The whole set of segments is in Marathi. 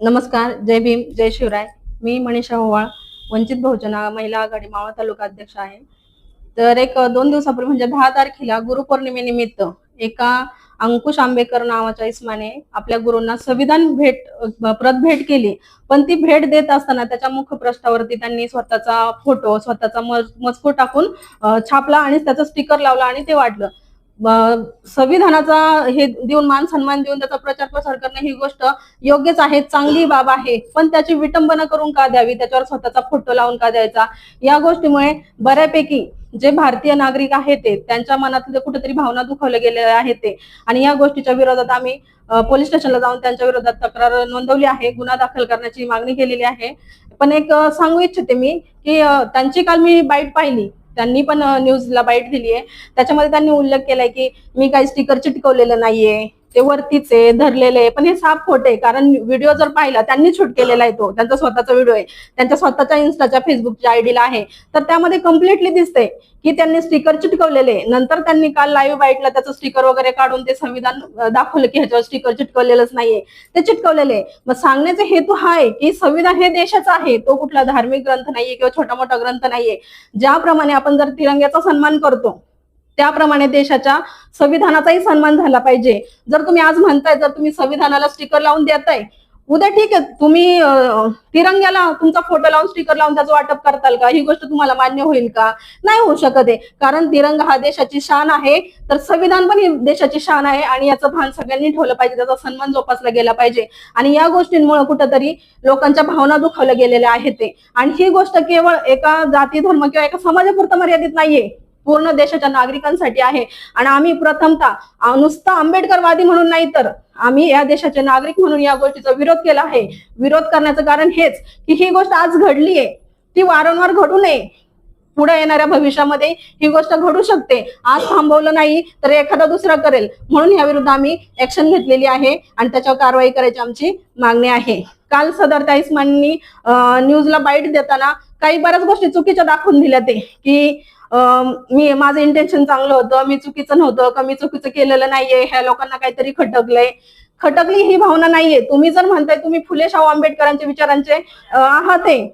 नमस्कार जय भीम जय शिवराय. मी मनीषा होवाळ वंचित बहुजन महिला आघाडी मावळ तालुका अध्यक्ष आहे. तर एक दोन दिवसापूर्वी म्हणजे दहा तारखेला गुरुपौर्णिमेनिमित्त एका अंकुश आंबेकर नावाच्या इस्माने आपल्या गुरूंना संविधान भेट प्रत भेट केली. पण ती भेट देत असताना त्याच्या मुखपृष्ठावरती त्यांनी स्वतःचा फोटो स्वतःचा मजकूर टाकून छापला आणि त्याचा स्टिकर लावला आणि ते वाटलं संविधानाचा हे देऊन मान सन्मान देऊन त्याचा प्रचार प्रसार करणं ही गोष्ट योग्यच आहे चांगली बाब आहे. पण त्याची विटंबना करून का द्यावी? त्याच्यावर स्वतःचा फोटो लावून का द्यायचा? या गोष्टीमुळे बऱ्यापैकी जे भारतीय नागरिक आहेत ते त्यांच्या मनातले कुठेतरी भावना दुखवल्या गेलेल्या आहेत ते. आणि या गोष्टीच्या विरोधात आम्ही पोलीस स्टेशनला जाऊन त्यांच्या विरोधात तक्रार नोंदवली आहे गुन्हा दाखल करण्याची मागणी केलेली आहे. पण एक सांगू इच्छिते मी की त्यांची काल मी बाईट पाहिली. त्यांनी पण न्यूजला बाईट दिली आहे त्याच्यामध्ये त्यांनी उल्लेख केलाय की मी काही स्टिकर चिटकवलेलं नाहीये. ते वरतीचे धरलेले पण हे साफ खोटे कारण व्हिडिओ जर पाहिला त्यांनी शूट केलेला आहे तो. त्यांचा स्वतःचा व्हिडिओ आहे. त्यांच्या स्वतःच्या इन्स्टाच्या फेसबुकच्या आयडीला आहे. तर त्यामध्ये कम्प्लिटली दिसते की त्यांनी स्टिकर चिटकवलेले नंतर त्यांनी काल लाईव्ह बाईटला त्याचं स्टिकर वगैरे काढून ते संविधान दाखवलं की ह्याच्यावर स्टिकर चिटकवलेलंच नाहीये. ते चिटकवलेले मग सांगण्याचा हेतू हा आहे की संविधान हे देशाचा आहे. तो कुठला धार्मिक ग्रंथ नाहीये किंवा छोटा मोठा ग्रंथ नाहीये. ज्याप्रमाणे आपण जर तिरंग्याचा सन्मान करतो त्याप्रमाणे देशाच्या संविधानाचाही सन्मान झाला पाहिजे. जर तुम्ही आज म्हणताय जर तुम्ही संविधानाला स्टिकर लावून देताय उद्या ठीक आहे तुम्ही तिरंग्याला तुमचा फोटो लावून स्टिकर लावून त्याचं वाटप करताल का? ही गोष्ट तुम्हाला मान्य होईल का? नाही होऊ शकत आहे. कारण तिरंगा हा देशाची शान आहे तर संविधान पण ही देशाची शान आहे आणि याचं भान सगळ्यांनी ठेवलं पाहिजे त्याचा सन्मान जोपासला गेला पाहिजे. आणि या गोष्टींमुळे कुठंतरी लोकांच्या भावना दुखावल्या गेलेल्या आहेत ते. आणि ही गोष्ट केवळ एका जाती धर्म किंवा एका समाजापुरतं मर्यादित नाहीये. पूर्ण देशाच्या नागरिकांसाठी आहे. आणि आम्ही प्रथमतः नुसता नुसतं आंबेडकरवादी म्हणून नाही तर आम्ही या देशाचे नागरिक म्हणून या गोष्टीचा विरोध केला आहे. विरोध करण्याचं कारण हेच की ही गोष्ट आज घडलीये ती वारंवार घडू नये. पुढे येणाऱ्या भविष्यामध्ये ही गोष्ट घडू शकते. आज थांबवलं नाही तर एखादा दुसरा करेल. म्हणून या विरुद्ध आम्ही ऍक्शन घेतलेली आहे आणि त्याच्यावर कारवाई करायची आमची मागणी आहे. काल सदर त्या न्यूजला बाईट देताना काही बऱ्याच गोष्टी चुकीच्या दाखवून दिल्या ते की मी माझं इंटेन्शन चांगलं होतं मी चुकीचं नव्हतं का मी चुकीचं केलेलं नाहीये ह्या लोकांना काहीतरी खटकलंय. खटकली ही भावना नाहीये. तुम्ही जर म्हणताय तुम्ही फुले शाहू आंबेडकरांचे विचारांचे आहात आहे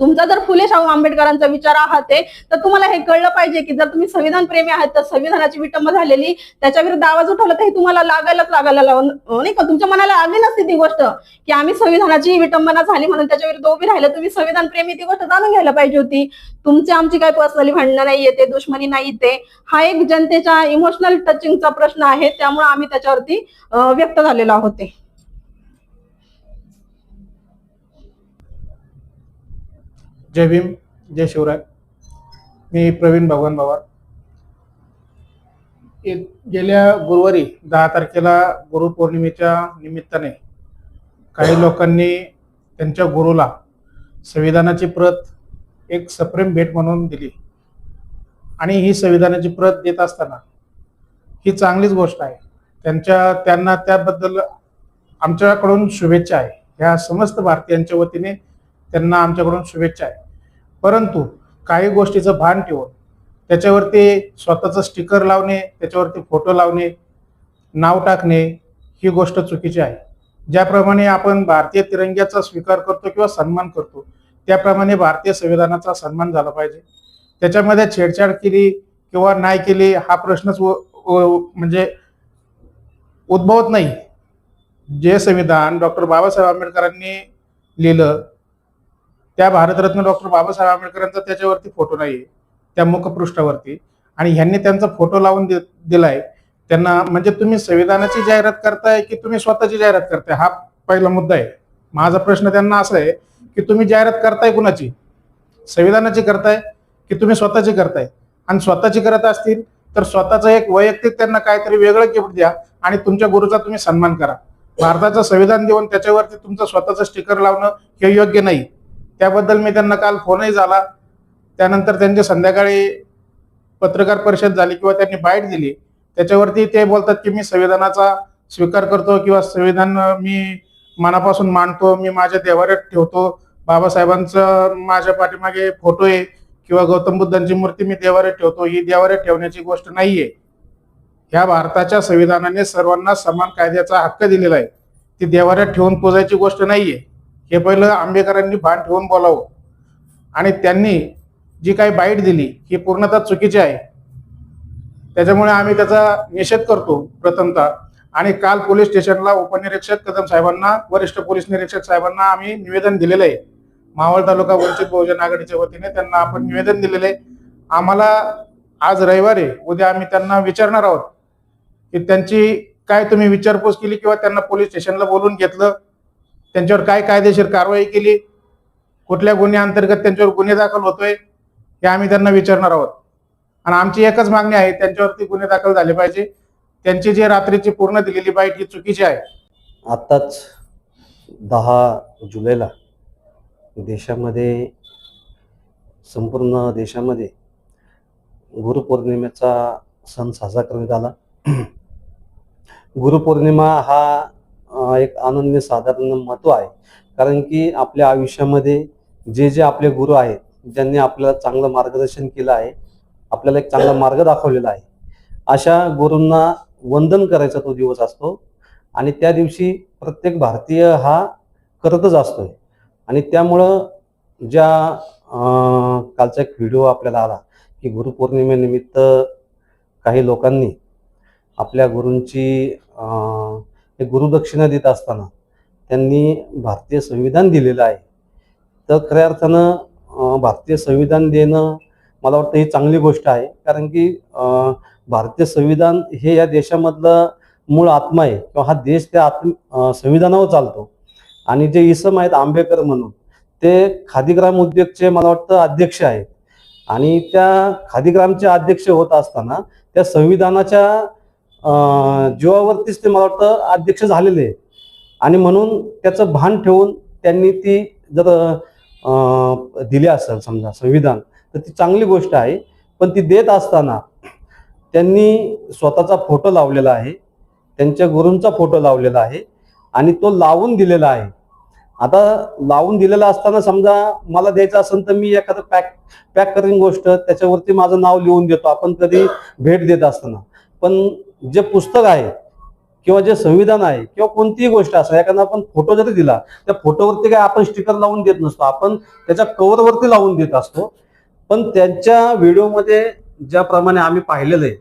तुमचा जर फुले शाहू आंबेडकरांचा विचार आहात ते तर तुम्हाला हे कळलं पाहिजे की जर तुम्ही संविधान प्रेमी आहात तर संविधानाची विटंब झालेली त्याच्या विरुद्ध आवाज उठवला तर हे तुम्हाला लागायलाच लागायला लावून हो नाही का? तुमच्या मनाला आली नसती ती गोष्ट की आम्ही संविधानाची विटंबना झाली म्हणून त्याच्या विरुद्ध उभी राहिलं. तुम्ही संविधान प्रेमी ती गोष्ट जाणून घ्यायला पाहिजे होती. तुमची आमची काही पर्सनली भांडणं नाहीये ते दुश्मनी नाही ते हा एक जनतेच्या इमोशनल टचिंगचा प्रश्न आहे त्यामुळे आम्ही त्याच्यावरती व्यक्त झालेलो आहोत जय भीम जय शिवराय. मी प्रवीण भगवान पवार. गेल्या गुरुवारी दहा तारखेला गुरुपौर्णिमेच्या निमित्ताने काही लोकांनी त्यांच्या गुरुला संविधानाची प्रत एक सप्रेम भेट म्हणून दिली. आणि ही संविधानाची प्रत देत असताना ही चांगलीच गोष्ट आहे. त्यांच्या त्यांना त्याबद्दल आमच्याकडून शुभेच्छा आहे. ह्या समस्त भारतीयांच्या वतीने त्यांना आमच्याकडून शुभेच्छा आहे. परंतु काही गोष्टीचं भान ठेवून त्याच्यावरती स्वतःचं स्टिकर लावणे त्याच्यावरती फोटो लावणे नाव टाकणे ही गोष्ट चुकीची आहे. ज्याप्रमाणे आपण भारतीय तिरंग्याचा स्वीकार करतो किंवा सन्मान करतो त्याप्रमाणे भारतीय संविधानाचा सन्मान झाला पाहिजे. त्याच्यामध्ये छेडछाड केली किंवा नाही केली हा प्रश्नच व- म्हणजे उद्भवत नाही. जे संविधान डॉक्टर बाबासाहेब आंबेडकरांनी लिहिलं त्या भारतरत्न डॉक्टर बाबासाहेब आंबेडकरांचा त्याच्यावरती फोटो नाही त्या मुखपृष्ठावरती. आणि ह्यांनी त्यांचा फोटो लावून दिलाय. त्यांना म्हणजे तुम्ही संविधानाची जाहिरात करताय की तुम्ही स्वतःची जाहिरात करताय? हा पहिला मुद्दा आहे. माझा प्रश्न त्यांना असा आहे की तुम्ही जाहिरात करताय कुणाची? संविधानाची करताय की तुम्ही स्वतःची करताय? आणि स्वतःची करत असतील तर स्वतःचं एक वैयक्तिक त्यांना काहीतरी वेगळं गिफ्ट द्या आणि तुमच्या गुरुचा तुम्ही सन्मान करा. भारताचं संविधान देऊन त्याच्यावरती तुमचं स्वतःचं स्टिकर लावणं हे योग्य नाही. त्याबद्दल मी त्यांना काल फोनही झाला. त्यानंतर त्यांची संध्याकाळी पत्रकार परिषद झाली किंवा त्यांनी बाईट दिली. त्याच्यावरती ते बोलतात की मी संविधानाचा स्वीकार करतो किंवा संविधान मी मनापासून मांडतो मी माझ्या देवाऱ्यात ठेवतो. बाबासाहेबांचं माझ्या पाठीमागे फोटो आहे किंवा गौतम बुद्धांची मूर्ती मी देवाऱ्यात ठेवतो ही देवाऱ्यात ठेवण्याची गोष्ट नाहीये. ह्या भारताच्या संविधानाने सर्वांना समान कायद्याचा हक्क दिलेला आहे. ती देवाऱ्यात ठेवून पोजायची गोष्ट नाहीये. हे पहिलं आंबेकरांनी भान ठेवून बोलावं. आणि त्यांनी जी काही बाईट दिली ही पूर्णतः चुकीची आहे. त्याच्यामुळे आम्ही त्याचा निषेध करतो प्रथमतः. आणि काल पोलीस स्टेशनला उपनिरीक्षक कदम साहेबांना वरिष्ठ पोलीस निरीक्षक साहेबांना आम्ही निवेदन दिलेलं आहे. मावळ तालुका वंचित बहुजन आघाडीच्या वतीने त्यांना आपण निवेदन दिलेलं आहे. आम्हाला आज रविवारी उद्या आम्ही त्यांना विचारणार आहोत. की त्यांची काय तुम्ही विचारपूस केली किंवा त्यांना पोलीस स्टेशनला बोलून घेतलं? त्यांच्यावर काय कायदेशीर कारवाई केली? कुठल्या गुन्ह्याअंतर्गत त्यांच्यावर गुन्हे दाखल होतोय? हे आम्ही त्यांना विचारणार आहोत. आणि आमची एकच मागणी आहे त्यांच्यावरती गुन्हे दाखल झाले पाहिजे. त्यांची जी रात्रीची पूर्ण दिलेली बाईट ही चुकीची आहे. आत्ताच दहा जुलैला देशामध्ये संपूर्ण देशामध्ये गुरुपौर्णिमेचा सण साजरा करण्यात आला. गुरुपौर्णिमा हा हा एक अनन्य साधारण महत्त्व आहे. कारण की आपल्या आयुष्यामध्ये जे जे आपले गुरु आहेत ज्यांनी आपल्याला चांगलं मार्गदर्शन केलं आहे आपल्याला एक चांगला मार्ग दाखवलेला आहे. अशा गुरूंना वंदन करायचा तो दिवस असतो आणि त्या दिवशी प्रत्येक भारतीय हा करतच असतोय. आणि त्यामुळं ज्या कालचा एक व्हिडिओ आपल्याला आला की गुरुपौर्णिमेनिमित्त काही लोकांनी आपल्या गुरूंची हे गुरुदक्षिणा देत असताना त्यांनी भारतीय संविधान दिलेलं आहे. तर खऱ्या अर्थानं भारतीय संविधान देणं मला वाटतं ही चांगली गोष्ट आहे. कारण की भारतीय संविधान हे या देशामधलं मूळ आत्मा आहे किंवा हा देश त्या आत्म संविधानावर चालतो. आणि जे इसम आहेत आंबेडकर म्हणून ते खादीग्राम उद्योगचे मला वाटतं अध्यक्ष आहेत. आणि त्या खादीग्रामचे अध्यक्ष होत असताना त्या संविधानाच्या जीवावरतीच ते मला वाटतं अध्यक्ष झालेले आणि म्हणून त्याचं भान ठेवून त्यांनी ती जर दिली असेल समजा संविधान तर ती चांगली गोष्ट आहे. पण ती देत असताना त्यांनी स्वतःचा फोटो लावलेला आहे. त्यांच्या गुरूंचा फोटो लावलेला आहे. आणि तो लावून दिलेला आहे. आता लावून दिलेला असताना समजा मला द्यायचं असेल तर मी एखादं पॅक पॅक करीन गोष्ट. त्याच्यावरती माझं नाव लिहून देतो. आपण कधी भेट देत असताना. पण जे पुस्तक आहे किंवा जे संविधान आहे किंवा कोणतीही गोष्ट असं एखादा आपण फोटो जरी दिला त्या फोटोवरती काय आपण स्टिकर लावून देत नसतो. आपण त्याच्या कव्हरवरती लावून देत असतो. पण त्यांच्या व्हिडिओमध्ये ज्याप्रमाणे आम्ही पाहिलेलं आहे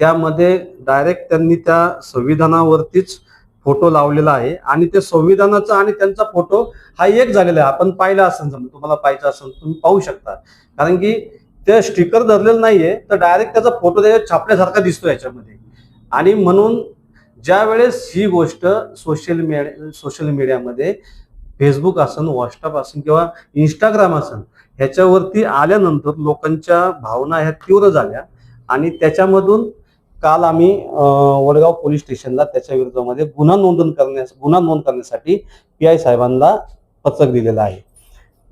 त्यामध्ये डायरेक्ट त्यांनी त्या संविधानावरतीच फोटो लावलेला आहे. आणि ते संविधानाचा आणि त्यांचा फोटो हा एक झालेला आहे. आपण पाहिला असेल समजा तुम्हाला पाहिजे असेल तुम्ही पाहू शकता. कारण की ते स्टिकर धरलेलं नाहीये तर डायरेक्ट त्याचा फोटो त्याच्यात छापल्यासारखा दिसतो याच्यामध्ये. आणि म्हणून ज्या वेळेस ही गोष्ट सोशल मीडिया सोशल मीडियामध्ये फेसबुक असन व्हॉट्सअप असन किंवा इंस्टाग्राम असन ह्याच्यावरती आल्यानंतर लोकांच्या भावना ह्या तीव्र झाल्या आणि त्याच्यामधून काल आम्ही वडगाव पोलीस स्टेशनला त्याच्या विरोधामध्ये गुन्हा नोंदण करण्यास गुन्हा नोंद करण्यासाठी पी आय साहेबांना पत्रक दिलेलं आहे.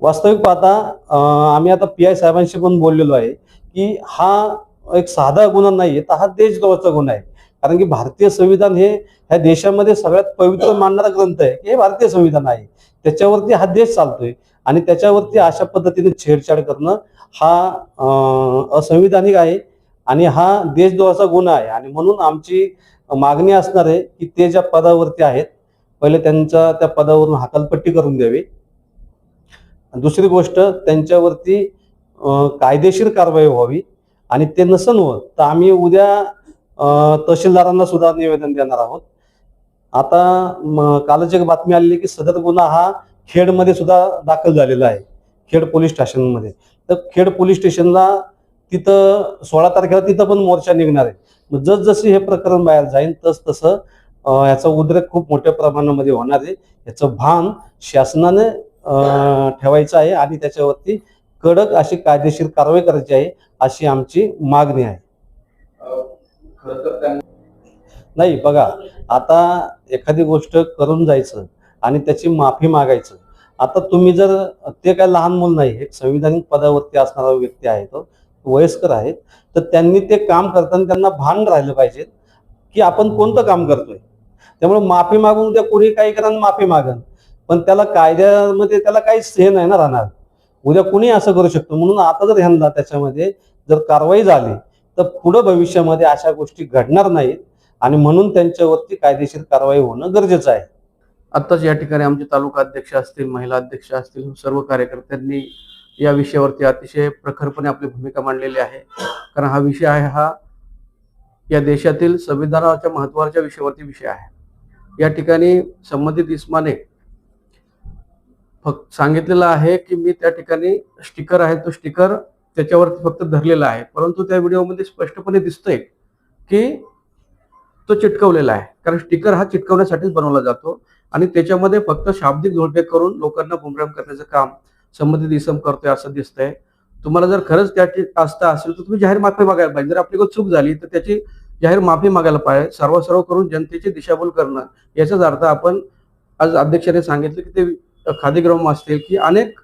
वास्तविक पाहता आम्ही आता पी आय साहेबांशी पण बोललेलो आहे की हा एक साधा गुन्हा नाही तर हा देशद्रोहाचा गुन्हा आहे. कारण की भारतीय संविधान हे ह्या देशामध्ये सगळ्यात पवित्र मानणारा ग्रंथ आहे. की हे भारतीय संविधान आहे. त्याच्यावरती हा देश चालतोय. आणि त्याच्यावरती अशा पद्धतीने छेडछाड करणं हा अं, असंविधानिक आहे. आणि हा देशद्रोहाचा गुन्हा आहे. आणि म्हणून आमची मागणी असणार आहे की ते ज्या पदावरती आहेत पहिले त्यांच्या त्या पदावरून हकालपट्टी करून द्यावी. दुसरी गोष्ट त्यांच्यावरती कायदेशीर कारवाई व्हावी. आणि ते नसन होत. तर आम्ही उद्या तहसीलदारांना सुद्धा निवेदन देणार आहोत. आता कालच एक बातमी आलेली की सदर गुन्हा हा खेडमध्ये सुद्धा दाखल झालेला आहे खेड पोलीस स्टेशनमध्ये. तर खेड पोलीस स्टेशनला तिथं सोळा तारखेला तिथं पण मोर्चा निघणार आहे. मग जसजसे हे प्रकरण बाहेर जाईल तस तसं याचा उद्रेक खूप मोठ्या प्रमाणामध्ये होणार आहे. याचं भान शासनाने ठेवायचं आहे आणि त्याच्यावरती कडक अशी कायदेशीर कारवाई करायची आहे अशी आमची मागणी आहे. नाही बघा आता एखादी गोष्ट करून जायचं आणि त्याची माफी मागायचं. आता तुम्ही जर ते काय लहान मूल नाही एक संविधानिक पदावरती असणारा व्यक्ती आहे तो वयस्कर आहेत तर त्यांनी ते काम करताना त्यांना भान राहिलं पाहिजे की आपण कोणतं काम करतोय. त्यामुळे माफी मागून उद्या कोणी काही करा माफी मागन पण त्याला कायद्यामध्ये त्याला काहीच हे नाही ना राहणार. उद्या कुणी असं करू शकतो. म्हणून आता जर ह्यांना त्याच्यामध्ये जर कारवाई झाली तर पुढं भविष्यामध्ये अशा गोष्टी घडणार नाहीत आणि म्हणून त्यांच्यावरती कायदेशीर कारवाई होणं गरजेचं आहे. आत्ताच या ठिकाणी आमचे तालुका अध्यक्ष असतील महिला अध्यक्ष असतील सर्व कार्यकर्त्यांनी या विषयावरती अतिशय प्रखरपणे आपली भूमिका मांडलेली आहे. कारण हा विषय आहे हा या देशातील संविधानाच्या महत्त्वाच्या विषयावरती विषय आहे. या ठिकाणी संबंधित इस्माने फक्त सांगितलेलं आहे की मी त्या ठिकाणी स्टिकर आहे तो स्टिकर त्याच्यावरती फक्त धरलेला आहे. परंतु त्या व्हिडिओमध्ये स्पष्टपणे दिसतंय की तो चिटकवलेला आहे. कारण स्टिकर हा चिटकवण्यासाठीच बनवला जातो आणि त्याच्यामध्ये फक्त शाब्दिक झोडपे करून लोकांना गुमराम करण्याचं काम संबंधित इसम करतोय असं दिसतंय. तुम्हाला जर खरंच त्या आस्था असेल तर तुम्ही जाहीर माफी मागायला पाहिजे. जर आपली चूक झाली तर त्याची जाहीर माफी मागायला पाहिजे. सर्वसर्व करून जनतेची दिशाभूल करणं याचाच अर्थ आपण आज अध्यक्षाने सांगितलं की ते खादीग्राम असतील की अनेक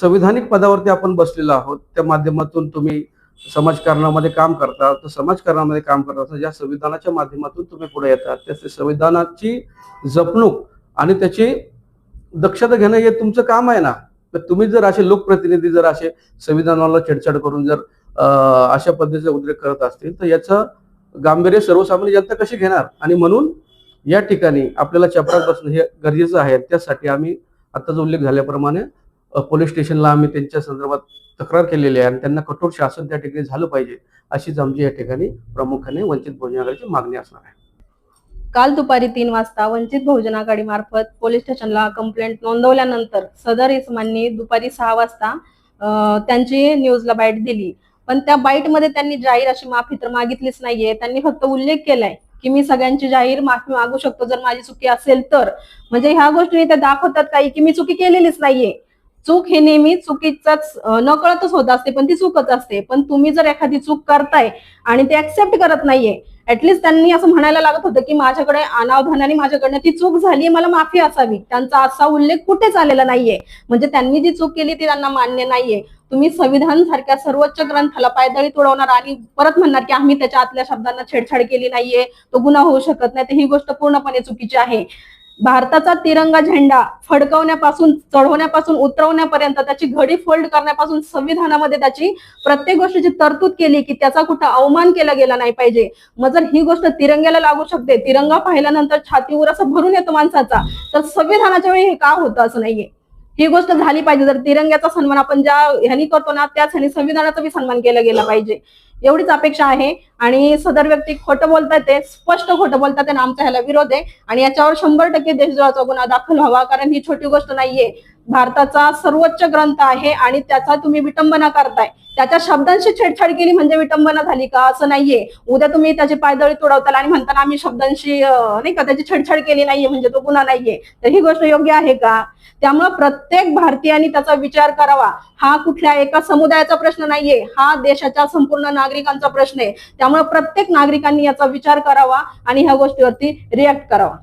संविधानिक पदावरती आपण बसलेलो आहोत. त्या माध्यमातून तुम्ही समाजकारणामध्ये काम करता तर समाजकारणामध्ये काम करता तर ज्या संविधानाच्या माध्यमातून तुम्ही पुढे येतात. त्या संविधानाची जपणूक आणि त्याची दक्षता घेणं हे तुमचं काम आहे ना? तर तुम्ही जर असे लोकप्रतिनिधी जर असे संविधानाला छेडछाड करून जर अशा पद्धतीचा उद्रेक करत असतील तर याचं गांभीर्य सर्वसामान्य जनता कशी घेणार? आणि म्हणून या ठिकाणी आपल्याला चपराक बसणं हे गरजेचं आहे. त्यासाठी आम्ही आताच उल्लेख झाल्याप्रमाणे पोलीस स्टेशनला आम्ही त्यांच्या संदर्भात तक्रार केलेली आहे आणि त्यांना कठोर शासन त्या ठिकाणी झालं पाहिजे अशीच आमची या ठिकाणी प्रामुख्याने वंचित बहुजन आघाडीची मागणी असणार आहे. काल दुपारी तीन वाजता वंचित बहुजन आघाडी मार्फत पोलीस स्टेशनला कंप्लेंट नोंदवल्यानंतर सदर इसमांनी दुपारी सहा वाजता त्यांची न्यूजला बाईट दिली. पण त्या बाईटमध्ये त्यांनी जाहीर अशी माफी तर मागितलीच नाहीये. त्यांनी फक्त उल्लेख केलाय की मी सगळ्यांची जाहीर माफी मागू शकतो जर माझी चुकी असेल तर. म्हणजे ह्या गोष्टी ते दाखवतात काही की मी चुकी केलेलीच नाहीये. चूक हे नेहमी चुकीचाच नकळतच होत असते पण ती चूकच असते. पण तुम्ही जर एखादी चूक करताय आणि ते ऍक्सेप्ट करत नाहीये ऍटलिस्ट त्यांनी असं म्हणायला लागत होतं की माझ्याकडे अनावधानाने माझ्याकडनं ती चूक झाली मला माफी असावी. त्यांचा असा उल्लेख कुठेच आलेला नाहीये. म्हणजे त्यांनी जी चूक केली ती त्यांना मान्य नाहीये. तुम्ही संविधान सारख्या सर्वोच्च ग्रंथाला पायदळी तुडवणार आणि परत म्हणणार की आम्ही त्याच्या आतल्या शब्दांना छेडछाड केली नाहीये तो गुन्हा होऊ शकत नाही तर ही गोष्ट पूर्णपणे चुकीची आहे. भारताचा तिरंगा झेंडा फडकवण्यापासून चढवण्यापासून उतरवण्यापर्यंत त्याची घडी फोल्ड करण्यापासून संविधानामध्ये त्याची प्रत्येक गोष्टीची तरतूद केली की त्याचा कुठं अवमान केला गेला नाही पाहिजे. मग जर ही गोष्ट तिरंग्याला लागू शकते तिरंगा पाहिल्यानंतर छातीवर असं भरून येतो माणसाचा तर संविधानाच्या वेळी हे का होतं असं नाहीये. ही गोष्ट झाली पाहिजे. जर तिरंग्याचा सन्मान आपण ज्या ह्यानी करतो ना त्याच ह्यानी संविधानाचा बी सन्मान केला गेला पाहिजे. एवढीच अपेक्षा आहे. आणि सदर व्यक्ती खोटं बोलतात ते स्पष्ट खोटं बोलतात आणि आमचा ह्याला विरोध आहे. आणि याच्यावर शंभर टक्के देशद्रोहाचा गुन्हा दाखल व्हावा कारण ही छोटी गोष्ट नाहीये. भारताचा सर्वोच्च ग्रंथ आहे आणि त्याचा तुम्ही विटंबना करताय. त्याच्या शब्दांशी छेडछाड केली म्हणजे विटंबना झाली का? असं नाहीये. उद्या तुम्ही त्याची पायदळी तुडवताल आणि म्हणताना आम्ही शब्दांशी नाही का त्याची छेडछाड केली नाहीये म्हणजे तो गुन्हा नाहीये. तर ही गोष्ट योग्य आहे का? त्यामुळे प्रत्येक भारतीयांनी त्याचा विचार करावा. हा कुठल्या एका समुदायाचा प्रश्न नाहीये. हा देशाच्या संपूर्ण नागरिकांचा प्रश्न आहे. त्यामुळे प्रत्येक नागरिकांनी याचा विचार करावा आणि ह्या गोष्टीवरती रिॲक्ट करावा.